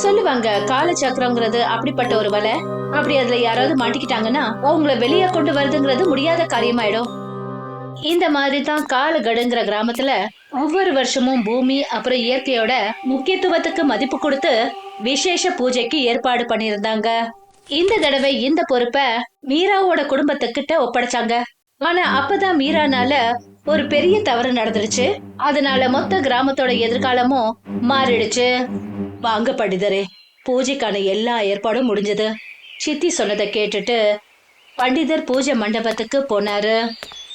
சொல்லுவாங்க காலச்சக்கரங்கிறது அப்படிப்பட்ட ஒரு வலை. அப்படி அதுல யாராவது மாட்டிக்கிட்டாங்கன்னா அவங்கள வெளியே கொண்டு வருதுங்கிறது முடியாத காரியமாயிடும். இந்த மாதிரி தான் காலகடுங்கிற கிராமத்துல ஒவ்வொரு வருஷமும் பூமி அப்புறம் இயற்கையோட முக்கியத்துவத்துக்கு மதிப்பு கொடுத்து விசேஷ பூஜைக்கு ஏற்பாடு பண்ணியிருந்தாங்க. இந்த தடவை இந்த பொறுப்பை மீராவோட குடும்பத்துக்கிட்ட ஒப்படைச்சாங்க. ஆனா அப்பதான் மீரானால ஒரு பெரிய தவறு நடந்துருச்சு. அதனால மொத்த கிராமத்தோட எதிர்காலமும் மாறிடுச்சு. வாங்க படிதரே பூஜைக்கான எல்லா ஏற்பாடும் முடிஞ்சது. சித்தி சொன்னதை கேட்டுட்டு பண்டிதர் பூஜை மண்டபத்துக்கு போனாரு.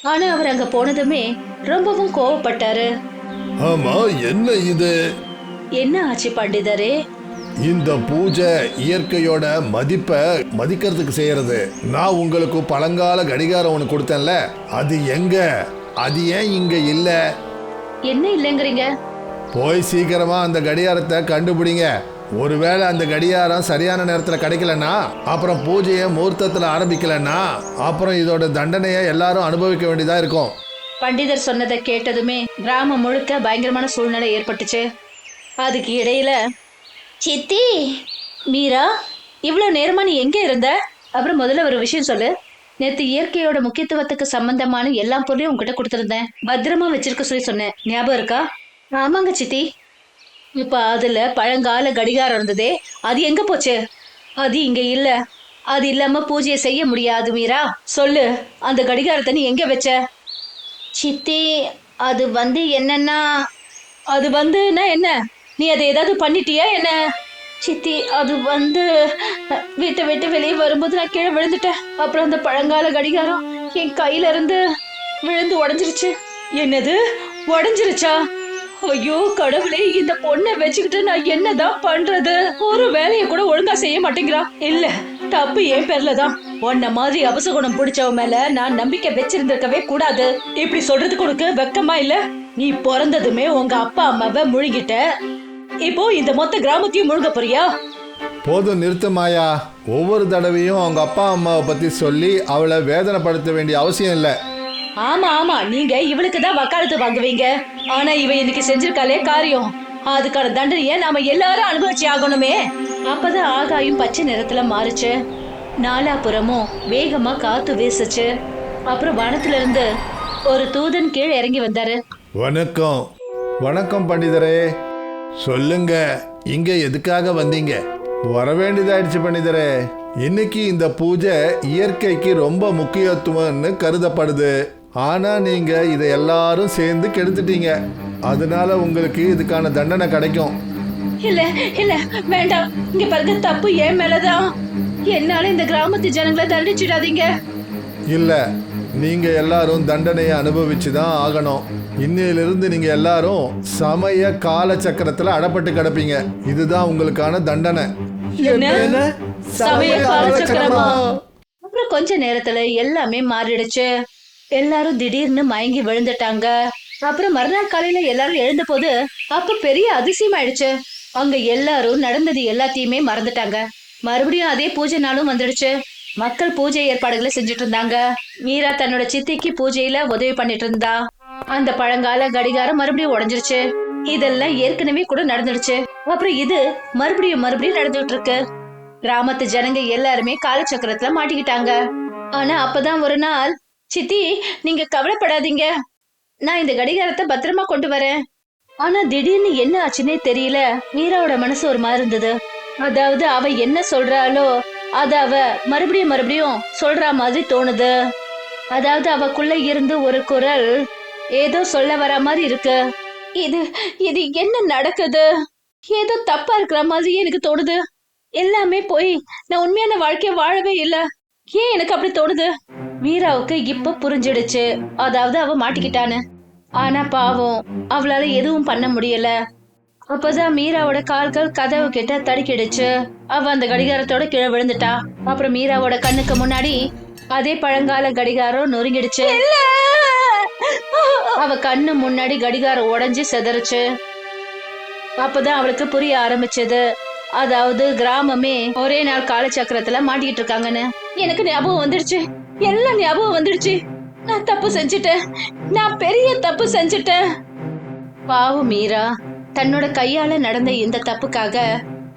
ஆனா அவர் அங்க போனதுமே ரொம்பவும் கோவப்பட்டாரு. ஆமா என்ன இது? என்ன ஆச்சு பண்டிதரே? இந்த பூஜை இயற்கையோட மதிப்பை மதிக்கிறதுக்கு செய்யறது. நான் உங்களுக்கு பழங்கால கடிகாரம் ஒன்று கொடுத்தேன்ல. அது எங்க? அது ஏன் இங்க இல்ல? என்ன இல்லைங்கிறீங்க? போய் சீக்கிரமா அந்த கடிகாரத்தை கண்டுபிடிங்க. ஒருவேளை அந்த கடிகாரம் சரியான நேரத்தில் கிடைக்கலன்னா அப்புறம் பூஜையை முகூர்த்தத்தில் ஆரம்பிக்கலன்னா அப்புறம் இதோட தண்டனையை எல்லாரும் அனுபவிக்க வேண்டியதா இருக்கும். பண்டிதர் சொன்னதை கேட்டதுமே கிராமம் முழுக்க பயங்கரமான சூழ்நிலை ஏற்பட்டுச்சு. அதுக்கு இடையில சித்தி மீரா இவ்வளோ நேரமா நீ எங்கே இருந்த? அப்புறம் முதல்ல ஒரு விஷயம் சொல்லு. நேற்று இயற்கையோட முக்கியத்துவத்துக்கு சம்பந்தமான எல்லா பொருளையும் உங்ககிட்ட கொடுத்துருந்தேன். பத்திரமா வச்சிருக்க சொல்லி சொன்னேன். ஞாபகம் இருக்கா? ஆமாங்க சித்தி. இப்ப அதுல பழங்கால கடிகாரம் இருந்ததே அது எங்க போச்சு? அது இங்க இல்ல. அது இல்லாம பூஜையை செய்ய முடியாது மீரா. சொல்லு அந்த கடிகாரத்தை நீ எங்க வச்ச? சித்தி அது வந்து என்னன்னா அது வந்துன்னா என்ன? நீ அதை ஏதாவது பண்ணிட்டியா என்ன? சித்தி அது வந்து வீட்டை விட்டு வெளியே வரும்போது நான் கீழே விழுந்துட்டேன். அப்புறம் அந்த பழங்கால கடிகாரம் என் கையில இருந்து விழுந்து உடைஞ்சிருச்சு. என்னது? உடைஞ்சிருச்சா? ஐயோ கடவுளே இந்த பொண்ணை வச்சுக்கிட்டு நான் என்னதான் பண்றது? ஒரு வேலையை கூட ஒழுங்கா செய்ய மாட்டேங்கிறா. இல்ல தப்பு ஏன் பேர்ல தான். உன்ன மாதிரி அபசகுணம் பிடிச்சவ மேல நான் நம்பிக்கை வச்சிருந்திருக்கவே கூடாது. இப்படி சொல்றதுக்கு உனக்கு வெக்கமா இல்ல? நீ பிறந்ததுமே உங்க அப்பா அம்மாவை முழுகிட்ட இப்போ இந்த மொத்த கிராமத்தையும் முழுக போறியா? போதும் நிறுத்துமாயா ஒவ்வொரு தடவையும் அவங்க அப்பா அம்மாவை பத்தி சொல்லி அவளை வேதனைப்படுத்த வேண்டிய அவசியம் இல்லை. ஆமா ஆமா. நீங்க இவளுக்கு தான் வக்காலத்து வாங்குவீங்க. ஆனா இவ இன்னைக்கு செஞ்சிருக்காளே காரியம். அதுக்கான தண்டனைய நாம எல்லாரும் அனுபவிச்சு ஆகணுமே. அப்பதான் ஆகாயம் பச்சை நிறத்துல மாறுச்சு. நாலாபுறமும் வேகமா காத்து வீசுச்சு. அப்புறம் வனத்துல இருந்து ஒரு தூதன் கீழே இறங்கி வந்தாரு. வணக்கம். வணக்கம் பண்டிதரே. சொல்லுங்க இங்க எதுக்காக வந்தீங்க? வர வேண்டியதாயிடுச்சு பண்டிதரே. இன்னைக்கு இந்த பூஜை இயற்கைக்கு ரொம்ப முக்கியத்துவம்னு கருதப்படுது. ஆனா நீங்க இதை எல்லாரும் சேர்ந்து கெடுத்துட்டீங்க. அதனால உங்களுக்கு இதுக்கான தண்டனை கிடைக்கும். இல்ல இல்ல வேண்டாம். இங்க பாருங்க தப்பு ஏன் மேலதான். என்னால இந்த கிராமத்து ஜனங்களை தண்டிச்சிடாதீங்க. இல்ல நீங்க எல்லாரும் தண்டனையை அனுபவிச்சு தான் ஆகணும். இன்னையிலிருந்து நீங்க எல்லாரும் சமய கால சக்கரத்துல அடப்பட்டு கிடப்பீங்க. இதுதான் உங்களுக்கான தண்டனை? அப்புறம் கொஞ்ச நேரத்துல எல்லாமே மாறிடுச்சு. எல்லாரும் திடீர்னு மயங்கி விழுந்துட்டாங்க. அப்புறம் மறுநாள் காலையில எல்லாரும் எழுந்த போது அப்ப பெரிய அதிசயம் ஆயிடுச்சு அங்க எல்லாரும் நடந்தது எல்லாத்தையுமே மறந்துட்டாங்க. மறுபடியும் அதே பூஜை நாளும் வந்துடுச்சு. மக்கள் பூஜை ஏற்பாடுகளை செஞ்சுட்டு இருந்தாங்க. மீரா தன்னோட சித்திக்கு பூஜையில உதவி பண்ணிட்டு இருந்தா. அந்த பழங்கால கடிகாரம் மறுபடியும் உடைஞ்சிருச்சு. இதெல்லாம் ஏற்கனவே கூட நடந்துடுச்சு. அப்புறம் இது மறுபடியும் மறுபடியும் நடந்துட்டு இருக்கு. கிராமத்து ஜனங்க எல்லாருமே காலச்சக்கரத்துல மாட்டிக்கிட்டாங்க. ஆனா அப்பதான் ஒரு நாள் சித்தி நீங்க கவலைப்படாதீங்க. நான் இந்த கடிகாரத்தை பத்திரமா கொண்டு வரேன். ஆனா திடீர்னு என்ன ஆச்சுன்னே தெரியல. மீராவோட மனசு ஒரு மாதிரி இருந்தது. அதாவது அவ என்ன சொல்றாளோ அத அவ மறுபடியும் மறுபடியும் சொல்ற மாதிரி தோணுது. அதாவது அவக்குள்ள இருந்து ஒரு குரல் ஏதோ சொல்ல வர மாதிரி இருக்கு. இது இது என்ன நடக்குது? ஏதோ தப்பா இருக்கிற மாதிரி எனக்கு தோணுது. எல்லாமே போய் நான் உண்மையான வாழ்க்கைய வாழவே இல்லை. ஏன் எனக்கு அப்படி தோணுது? மீராவுக்கு இப்ப புரிஞ்சிடுச்சு. அதாவது அவ மாட்டிக்கிட்டான்னு. ஆனா பாவம் அவளால எதுவும் பண்ண முடியல. அப்பதான் மீராவோட கால்கள் கதவு கிட்ட தடுக்கிடுச்சு. அவ அந்த கடிகாரத்தோட கீழே விழுந்துட்டா. அப்புறம் மீராவோட கண்ணுக்கு முன்னாடி அதே பழங்கால கடிகாரம் நொறுங்கிடுச்சு. அவ கண்ணு முன்னாடி கடிகாரம் உடஞ்சி செதறுச்சு. அப்பதான் அவளுக்கு புரிய ஆரம்பிச்சது. அதாவது கிராமமே ஒரே நாள் காலச்சக்கரத்துல மாட்டிக்கிட்டு இருக்காங்கன்னு. எனக்கு ஞாபகம் வந்துடுச்சு. எல்லாம் ஞாபகம் வந்துடுச்சு. நான் தப்பு செஞ்சுட்டேன். நான் பெரிய தப்பு செஞ்சுட்டேன். பாவம் மீரா. தன்னோட கையால நடந்த இந்த தப்புக்காக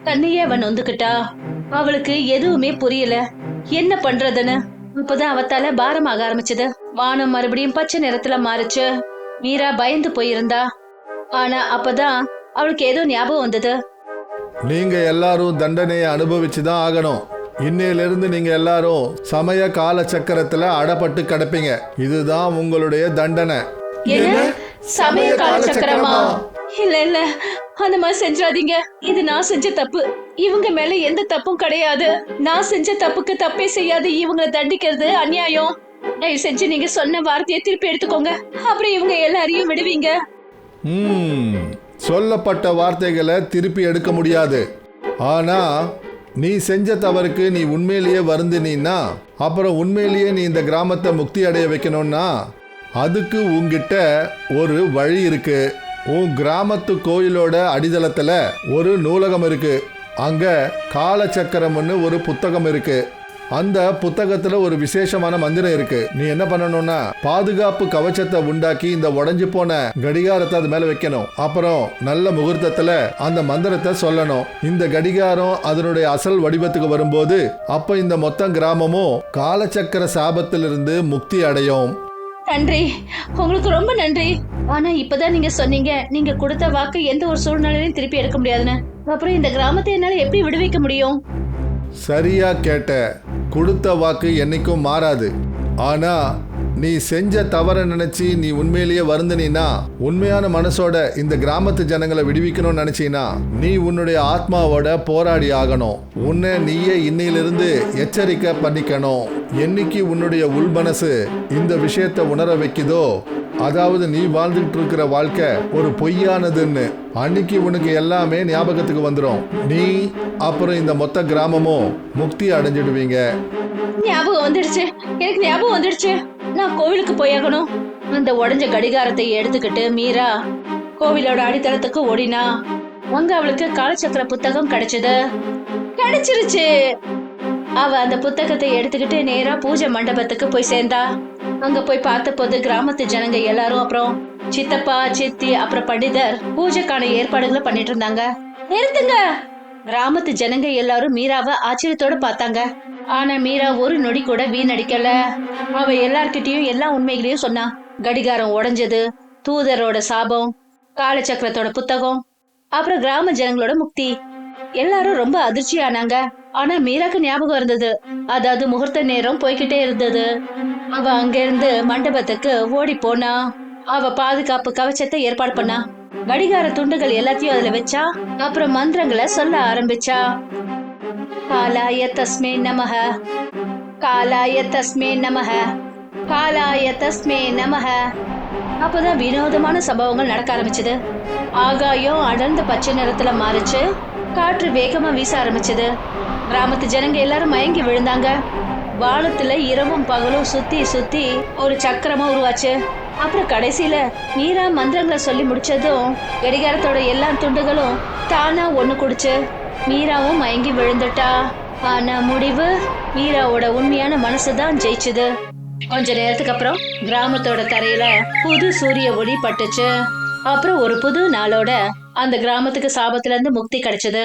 தன்னையே அவன் நொந்துக்கிட்டா. அவளுக்கு எதுவுமே புரியல. என்ன பண்றதுன்னு? இப்பதான் அவ தலை பாரமாக ஆரம்பிச்சது. வானம் மறுபடியும் பச்சை நிறத்துல மாறுச்சு. மீரா பயந்து போயிருந்தா. ஆனா அப்பதான் அவளுக்கு ஏதோ ஞாபகம் வந்தது. நீங்க எல்லாரும் தண்டனையை அனுபவிச்சு தான் ஆகணும். இன்னையிலிருந்து நீங்க எல்லாரும் சமய கால சக்கரத்துல அடப்பட்டு கிடப்பீங்க. இதுதான் உங்களுடைய தண்டனை. சமய காலச்சக்கரமா இல்ல இல்ல. அந்த மாதிரி செஞ்சாதீங்க. இது நான் செஞ்ச தப்பு. இவங்க மேல எந்த தப்பும் கிடையாது. நான் செஞ்ச தப்புக்கு தப்பே செய்யாது. இவங்களை தண்டிக்கிறது அநியாயம். தயவு செஞ்சு நீங்க சொன்ன வார்த்தையை திருப்பி எடுத்துக்கோங்க. அப்புறம் இவங்க எல்லாரையும் விடுவீங்க. சொல்லப்பட்ட வார்த்தைகளை திருப்பி எடுக்க முடியாது. ஆனா நீ செஞ்ச தவறுக்கு நீ உண்மையிலேயே வருந்தினா அப்புறம் உண்மையிலேயே நீ இந்த கிராமத்தை முக்தி அடைய வைக்கணும்னா அதுக்கு உங்ககிட்ட ஒரு வழி இருக்கு. உன் கிராமத்து கோயிலோட அடித்தளத்தில் ஒரு நூலகம் இருக்கு. அங்க காலச்சக்கரம்னு ஒரு புத்தகம் இருக்கு. அந்த புத்தகத்துல ஒரு விசேஷமான மந்திரம் இருக்கு. நீ என்ன பண்ணணும்னா பாதுகாப்பு கவச்சத்தை உண்டாக்கி இந்த உடஞ்சு போன கடிகாரத்தை அது மேல வைக்கணும். அப்புறம் நல்ல முகூர்த்தத்துல அந்த மந்திரத்தை சொல்லணும். இந்த கடிகாரம் அதனுடைய அசல் வடிவத்துக்கு வரும்போது அப்ப இந்த மொத்த கிராமமும் காலச்சக்கர சாபத்திலிருந்து முக்தி அடையும். நன்றி. உங்களுக்கு ரொம்ப நன்றி. ஆனா இப்பதான் நீங்க சொன்னீங்க நீங்க கொடுத்த வாக்கு எந்த ஒரு சூழ்நிலையிலும் திருப்பி எடுக்க முடியாதுன்னு. அப்புறம் இந்த கிராமத்தை என்னால எப்படி விடுவிக்க முடியும்? சரியா கேட்ட கொடுத்த வாக்கு என்னைக்கும் மாறாது. ஆனா நீ செஞ்ச தவற நினைச்சு நீ உண்மையிலேயே வருந்தினா உண்மையான மனசோட இந்த கிராமத்து ஜனங்களை விடுவிக்கணும்னு நினைச்சினா நீ உன்னுடைய ஆத்மாவோட போராடி ஆகணும். உன்னை நீயே இன்னையிலிருந்து எச்சரிக்கை பண்ணிக்கணும். என்னைக்கு உன்னுடைய உள்மனசு இந்த விஷயத்தை உணர வைக்குதோ அதாவது நீ வாழ்ந்துட்டு இருக்கிற வாழ்க்கை ஒரு பொய்யானதுன்னு. அன்னைக்கு உனக்கு எல்லாமே ஞாபகத்துக்கு வந்துடும் நீ அப்புறம் இந்த மொத்த கிராமமும் முக்தி அடைஞ்சிடுவீங்க. ஞாபகம் வந்துடுச்சு. எனக்கு ஞாபகம் வந்துடுச்சு. நான் கோவிலுக்கு போயாகணும். அந்த உடஞ்ச கடிகாரத்தை எடுத்துக்கிட்டு மீரா கோவிலோட அடித்தளத்துக்கு ஓடினா அங்க அவளுக்கு காலச்சக்கர புத்தகம் கிடைச்சது. கிடைச்சிருச்சு. அவ அந்த புத்தகத்தை எடுத்துக்கிட்டு நேரா பூஜை மண்டபத்துக்கு போய் சேர்ந்தா. அங்க போய் பார்த்தபோது கிராமத்து ஜனங்க எல்லாரும் அப்புறம் சித்தப்பா சித்தி அப்புறம் பண்டிதர் பூஜைக்கான ஏற்பாடுகளை பண்ணிட்டு இருந்தாங்க. நிறுத்துங்க! கிராமத்து ஜனங்க எல்லாரும் மீராவை ஆச்சரியத்தோட பார்த்தாங்க. ஆனா மீரா ஒரு நொடி கூட வீணடிக்கல. அவ எல்லார்கிட்டயும் எல்லா உண்மைகளையும் சொன்னா. கடிகாரம் உடஞ்சது தூதரோட சாபம் காலச்சக்கரத்தோட புத்தகம் அப்புறம் கிராம ஜனங்களோட முக்தி. எல்லாரும் ரொம்ப அதிர்ச்சி ஆனாங்க ஆனா மீராக்கு ஞாபகம் இருந்தது. அதாவது முகூர்த்த நேரம் போய்கிட்டே இருந்தது. அவ அங்கிருந்து மண்டபத்துக்கு ஓடி போனா. அவ பாதுகாப்பு கவச்சத்தை ஏற்பாடு பண்ணா. கடிகார துண்டுகள் எல்லாத்தையும் அதுல வச்சா. அப்புறம் மந்திரங்களை சொல்ல ஆரம்பிச்சா. காலாய தஸ்மே நமஹ. காலாய தஸ்மே நமஹ. காலாய தஸ்மே நமஹ. அப்பதான் வினோதமான சம்பவங்கள் நடக்க ஆரம்பிச்சது. ஆகாயம் அடர்ந்த பச்சை நிறத்துல மாறிச்சு. காற்று வேகமா வீச ஆரம்பிச்சது. கிராமத்து ஜனங்க எல்லாரும் மயங்கி விழுந்தாங்க. வானத்துல இரவும் பகலும் சுத்தி சுத்தி ஒரு சக்கரமா உருவாச்சு. அப்புறம் கடைசியில மீரா மந்திரங்களை சொல்லி முடிச்சதும் கடிகாரத்தோட எல்லா துண்டுகளும் தானா ஒண்ணு குடிச்சு மீராவும் மயங்கி விழுந்துட்டா. ஆனா முடிவு மீராவோட உண்மையான மனசுதான் ஜெயிச்சுது. கொஞ்ச நேரத்துக்கு அப்புறம் கிராமத்தோட தரையில புது சூரிய ஒளி பட்டுச்சு. அப்புறம் ஒரு புது நாளோட அந்த கிராமத்துக்கு சாபத்துல இருந்து முக்தி கிடைச்சது.